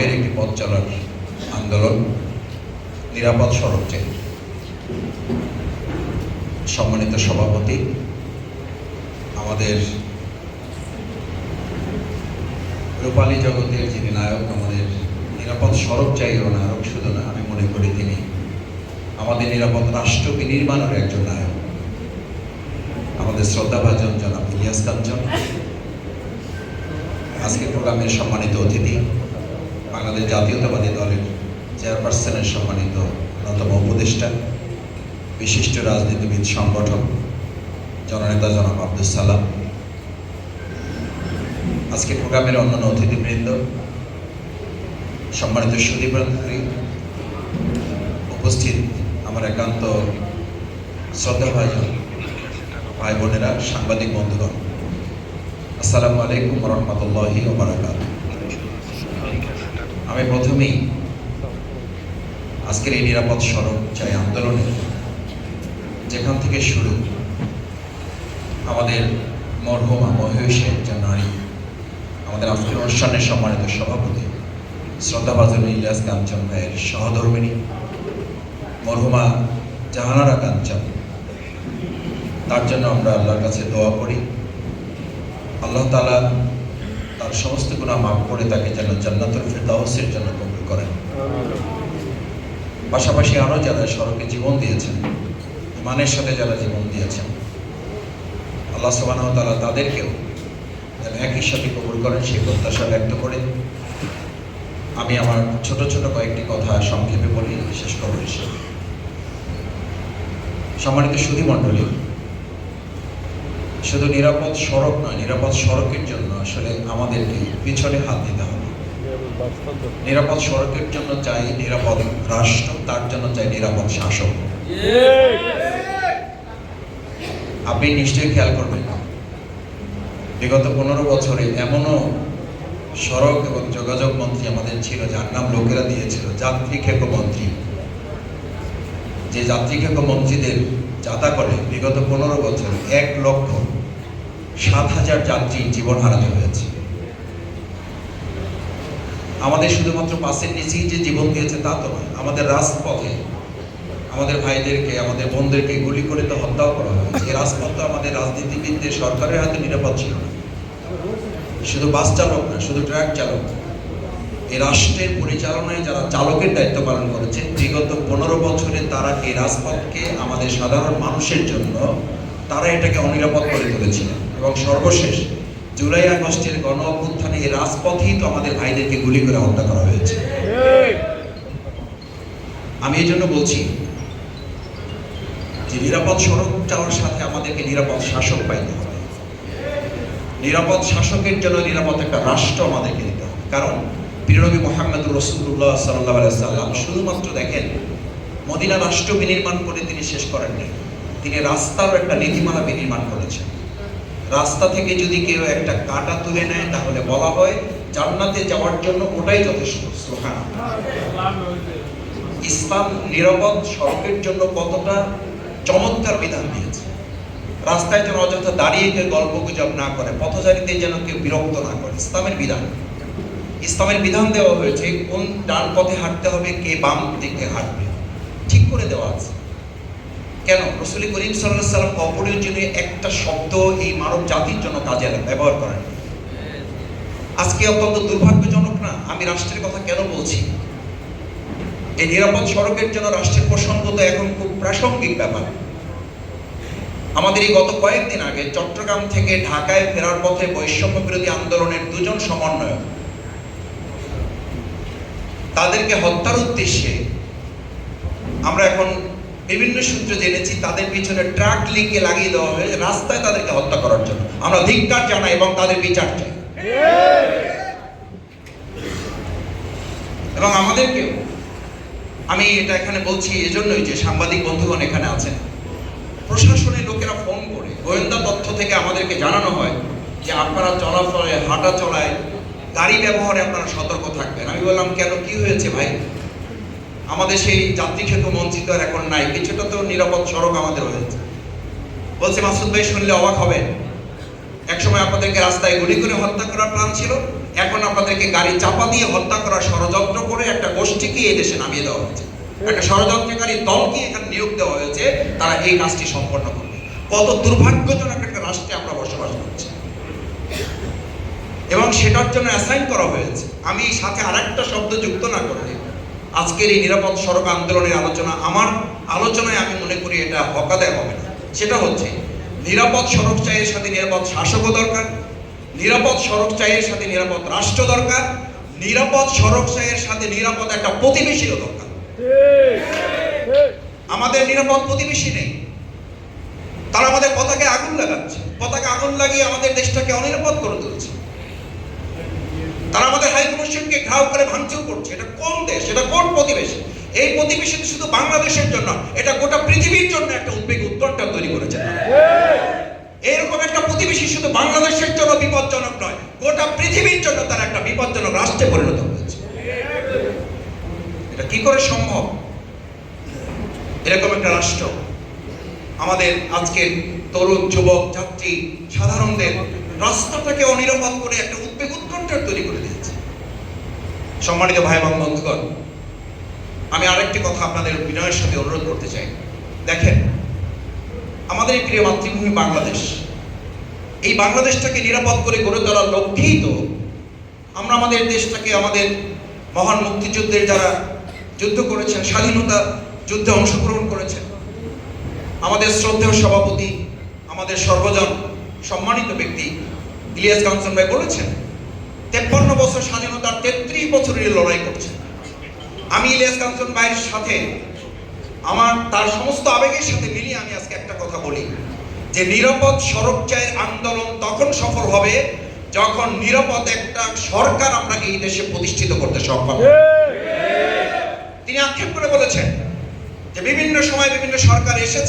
বিপ্লবের একটি পথ চলার আন্দোলন, নিরাপদ সড়ক চাই সম্মানিত সভাপতি, আমাদের রূপালী জগতের যিনি নায়ক, আমাদের নিরাপদ সড়ক চাই ও নায়ক শুধু না, আমি মনে করি তিনি আমাদের নিরাপদ রাষ্ট্র বিনির্মাণের একজন নায়ক। আমাদের শ্রদ্ধাভাজন জনাব ইলিয়াস কাঞ্চন। আজকের প্রোগ্রামের সম্মানিত অতিথি বাংলাদেশ জাতীয়তাবাদী দলের চেয়ারপারসনের সম্মানিত অন্যতম উপদেষ্টা, বিশিষ্ট রাজনীতিবিদ সংগঠন জননেতা জনাব আব্দুল সালাম। আজকে প্রোগ্রামের অন্যান্য অতিথিবৃন্দ, সম্মানিত সুদীপ্রান্তি, উপস্থিত আমার একান্ত শ্রদ্ধা ভাইজন ভাই বোনেরা সাংবাদিক বন্ধুগণ। আসসালামু আলাইকুম রহমতুল্লাহি ওবরাকাত আমি প্রথমেই আজকের এই নিরাপদ সড়ক চাই আন্দোলনে। যেখান থেকে শুরু আমাদের মরহুমা মহেশের একজন নারী, আমাদের আজকের অনুষ্ঠানের সম্মানিত সভাপতি, শ্রদ্ধাভাজন ইলিয়াস কাঞ্চন ভাইয়ের সহধর্মিনী মরহুমা জাহানারা কাঞ্চন। তার জন্য আমরা আল্লাহর কাছে দোয়া করি। আল্লাহ তালা তার সমস্ত গুণা মাফ করে তাকে যেন জান্নাতুল ফেরদাউসের জন্য কবুল করেন। পাশাপাশি আরও যারা সড়কে জীবন দিয়েছেন মানের সাথে যারা জীবন দিয়েছেন, আল্লাহ সুবাহ তালা তাদেরকেও যেন একই সাথে কবুল করেন, সেই প্রত্যাশা ব্যক্ত করে আমি আমার ছোট ছোট কয়েকটি কথা সংক্ষেপে বলি শেষ খবর হিসেবে সম্মানিত সুধী মণ্ডলী শুধু নিরাপদ সড়ক নয়, নিরাপদ সড়কের জন্য আসলে আমাদেরকে পিছনে হাত দিতে হবে। নিরাপদ সড়কের জন্য চাই নিরাপদ রাষ্ট্র, তার জন্য চাই নিরাপদ শাসক। আপনি নিশ্চয়ই খেয়াল করবেন বিগত পনেরো বছরে এমনও সড়ক এবং যোগাযোগ মন্ত্রী আমাদের ছিল, যার নাম লোকেরা দিয়েছিল, যাত্রী খেকো মন্ত্রী। যে যাত্রী খেকো মন্ত্রীদের যাতা করে বিগত পনেরো বছর এক লক্ষ সাত হাজার যাত্রী জীবন হারাতে হয়েছে। আমাদের শুধুমাত্র বাসের নিচেই যে জীবন দিয়েছে তা তো নয়, আমাদের রাজপথে আমাদের ভাইদেরকে, আমাদের বোনদেরকে গুলি করে তো হত্যাও করা হয়েছে। এই রাজপথ তো আমাদের রাজনীতিবিদদের সরকারের হাতে নিরাপদ ছিল না। শুধু বাস চালক না, শুধু ট্রাক চালক এই রাষ্ট্রের পরিচালনায় যারা চালকের দায়িত্ব পালন করেছেন, বিগত পনেরো বছরে তারা এই রাজপথকে আমাদের সাধারণ মানুষের জন্য তারা এটাকে অনিরাপদ করে তুলেছিলেন এবং সর্বশেষ জুলাই আগস্টের গণ অভ্যুত্থানে এই রাজপথেই তো আমাদের ভাইদেরকে গুলি করে হত্যা করা হয়েছে। আমি এই জন্য বলছি যে নিরাপদ সড়ক যাওয়ার সাথে আমাদেরকে নিরাপদ শাসক পাইতে হবে। নিরাপদ শাসকের জন্য নিরাপদ একটা রাষ্ট্র আমাদেরকে দিতে হবে। কারণ প্রিয়নবী মোহাম্মদ রসুল্লাহ সাল্লাহ সাল্লাম শুধুমাত্র দেখেন, মদিনা রাষ্ট্র বিনির্মাণ করে তিনি শেষ করেননি। তিনি রাস্তার একটা নীতিমালা বিনির্মাণ করেছেন। রাস্তা থেকে যদি কেউ একটা কাটা তুলে নেয়, তাহলে বলা হয় জান্নাতে যাওয়ার জন্য ওটাই যথেষ্ট। সোহান ইসলাম নিরাপদ সড়কের জন্য কতটা চমৎকার বিধান দিয়েছে। রাস্তায় যেন অযথা দাঁড়িয়ে কেউ গল্প গুজব না করে পথচারীতে যেন কেউ বিরক্ত না করে, ইসলামের বিধান। ইসলামের বিধান দেওয়া হয়েছে, কোন ডান পথে হাঁটতে হবে, কে বাম দিকে হাঁটবে। ঠিক করে দেওয়া আছে। কেন? রসুল করিম সাল্লাহ সাল্লাম অপরিজনীয় একটা শব্দ এই মানব জাতির জন্য কাজে ব্যবহার করেন। আজকে অত্যন্ত দুর্ভাগ্যজনক না, আমি রাষ্ট্রের কথা কেন বলছি? এই নিরাপদ সড়কের জন্য রাষ্ট্রের প্রসঙ্গ তো এখন খুব প্রাসঙ্গিক ব্যাপার। আমাদের এই গত কয়েকদিন আগে চট্টগ্রাম থেকে ঢাকায় ফেরার পথে বৈষম্য বিরোধী আন্দোলনের দুজন সমন্বয়ক তাদেরকে হত্যার উদ্দেশ্যে আমরা এখন বিভিন্ন সূত্রে জেনেছি, তাদের পিছনে ট্রাক লিঙ্কে লাগিয়ে দেওয়া হয়েছে, রাস্তায় তাদেরকে হত্যা করার জন্য। আমরা ধিক্কার জানাই এবং তাদের বিচার চাই। এবং আমাদেরকেও, আমি এটা এখানে বলছি এজন্যই যে সাংবাদিক বন্ধুগণ এখানে আছেন। প্রশাসনের লোকেরা ফোন করে, গোয়েন্দা তথ্য থেকে আমাদেরকে জানানো হয় যে আপনারা চলাফলে হাঁটা চলায় গাড়ি ব্যবহারে আপনারা সতর্ক থাকবেন। আমি বললাম, কেন? কি হয়েছে ভাই? আমাদের সেই যাত্রী ক্ষেত্র মঞ্চিত আর এখন নাই। কিছুটা তো নিরাপদ সড়ক আমাদের হয়েছে। বলছে, মাসুদ ভাই শুনলে অবাক হবেন। একসময় আপনাদেরকে রাস্তায় গুলি করে হত্যা করার প্ল্যান ছিল। এখন আপনাদেরকে গাড়ি চাপা দিয়ে হত্যা করার ষড়যন্ত্র করে একটা গোষ্ঠীকে এই দেশে নামিয়ে দেওয়া হয়েছে। একটা ষড়যন্ত্রকারী দলকে এখানে নিয়োগ দেওয়া হয়েছে। তারা এই কাজটি সম্পন্ন করবে। কত দুর্ভাগ্যজনক একটা রাষ্ট্রে আমরা বসবাস করছি। এবং সেটার জন্য অ্যাসাইন করা হয়েছে। আমি সাথে আরেকটা শব্দ যুক্ত না করলে আজকের এই নিরাপদ সড়ক আন্দোলনের আলোচনা আমার আলোচনায় আমি মনে করি এটা হকাদায় হবে না। সেটা হচ্ছে, নিরাপদ সড়ক চাইয়ের সাথে নিরাপদ শাসকও দরকার, নিরাপদ সড়ক চাইয়ের সাথে নিরাপদ রাষ্ট্র দরকার, নিরাপদ সড়ক চাইয়ের সাথে নিরাপদ একটা প্রতিবেশীও দরকার। আমাদের নিরাপদ প্রতিবেশী নেই। তারা আমাদের পতাকে আগুন লাগাচ্ছে। পতাকে আগুন লাগিয়ে আমাদের দেশটাকে অনিরাপদ করে তুলছে। তারা আমাদের হাই কমিশনকে ঘাও করে ভাঙচুর করছে। এটা কোন দেশ? এটা কোন প্রতিবেশী? এই প্রতিবেশী শুধু বাংলাদেশের জন্য এটা গোটা পৃথিবীর জন্য একটা উদ্বেগ উৎকণ্ঠা তৈরি করেছে। এরকম একটা প্রতিবেশী শুধু বাংলাদেশের জন্য বিপজ্জনক নয়, গোটা পৃথিবীর জন্য তারা একটা বিপজ্জনক রাষ্ট্রে পরিণত হয়েছে। এটা কি করে সম্ভব? এরকম একটা রাষ্ট্র। আমাদের আজকের তরুণ যুবক, যাত্রী, সাধারণদের রাস্তাটাকে অনিরাপদ করে একটা উদ্বেগ উৎকণ্ঠার তৈরি করে সম্মানিত ভাই এবং বন্ধুগণ, আমি আরেকটি কথা আপনাদের বিনয়ের সাথে অনুরোধ করতে চাই। দেখেন, আমাদের এই প্রিয় মাতৃভূমি বাংলাদেশ, এই বাংলাদেশটাকে নিরাপদ করে গড়ে তোলার লক্ষ্যেই তো আমরা আমাদের দেশটাকে আমাদের মহান মুক্তিযুদ্ধের যারা যুদ্ধ করেছেন, স্বাধীনতা যুদ্ধে অংশগ্রহণ করেছেন, আমাদের শ্রদ্ধেয় সভাপতি, আমাদের সর্বজন সম্মানিত ব্যক্তি ইলিয়াস কাঞ্চন ভাই বলেছেন তেপ্পান্ন বছর স্বাধীনতার তেত্রিশ বছরের লড়াই করছেন আমি ইলিয়াস কাঞ্চন ভাইয়ের সাথে আমার তার সমস্ত আবেগের সাথে মিলিয়ে আমি আজকে একটা কথা বলি যে নিরাপদ সড়ক চায়ের আন্দোলন তখন সফল হবে যখন নিরাপদ একটা সরকার আমরা এই দেশে প্রতিষ্ঠিত করতে সক্ষম তিনি আক্ষেপ করে বলেছেন যে বিভিন্ন সময় বিভিন্ন সরকার এসেছে